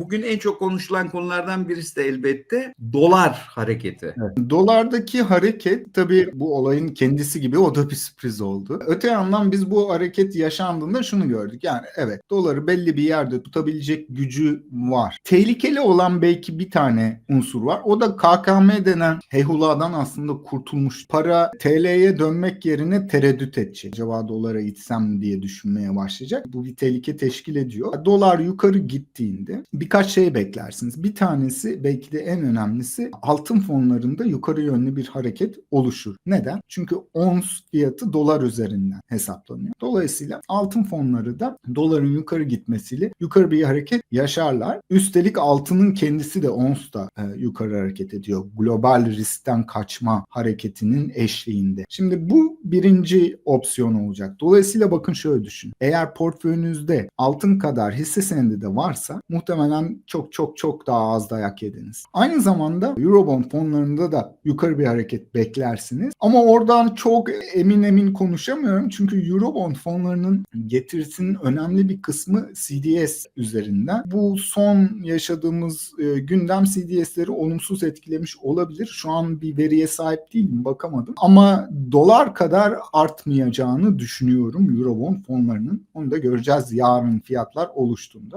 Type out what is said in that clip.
bugün en çok konuşulan konulardan birisi de elbette dolar hareketi. Evet. Dolardaki hareket tabii bu olayın kendisi gibi o da bir sürpriz oldu. Öte yandan biz bu hareket yaşandığında şunu gördük. Yani evet doları belli bir yerde tutabilecek gücü var. Tehlikeli olan belki bir tane unsur var. O da KKM denen heyhuladan aslında kurtulmuş. Para TL'ye dönmek yerine tereddüt edecek. Acaba dolara itsem diye düşünmeye başlayacak. Bu bir tehlike teşkil ediyor. Dolar yukarı gittiğinde birkaç şey beklersiniz. Bir tanesi belki de en önemlisi altın fonlarında yukarı yönlü bir hareket oluşur. Neden? Çünkü ons fiyatı dolar üzerinden hesaplanıyor. Dolayısıyla altın fonları da doların yukarı gitmesiyle yukarı bir hareket yaşarlar. Üstelik altının kendisi de ons da e, yukarı hareket ediyor. Global riskten kaçma hareketinin eşliğinde. Şimdi bu birinci opsiyon olacak. Dolayısıyla bakın şöyle düşün. Eğer portföyünüzde altın kadar hisse senedi de varsa muhtemelen çok çok çok daha az dayak yediniz. Aynı zamanda Eurobond fonlarında da yukarı bir hareket beklersiniz. Ama oradan çok emin emin konuşamıyorum. Çünkü Eurobond fonlarının getirisinin önemli bir kısmı CDS üzerinden. Bu son yaşadığımız e, gündem CDS'leri olumsuz etkilemiş olabilir. Şu an bir veriye sahip değilim bakamadım. Ama dolar kadar artmayacağını düşünüyorum Eurobond fonlarının. Onu da göreceğiz yarın fiyatlar oluştuğunda.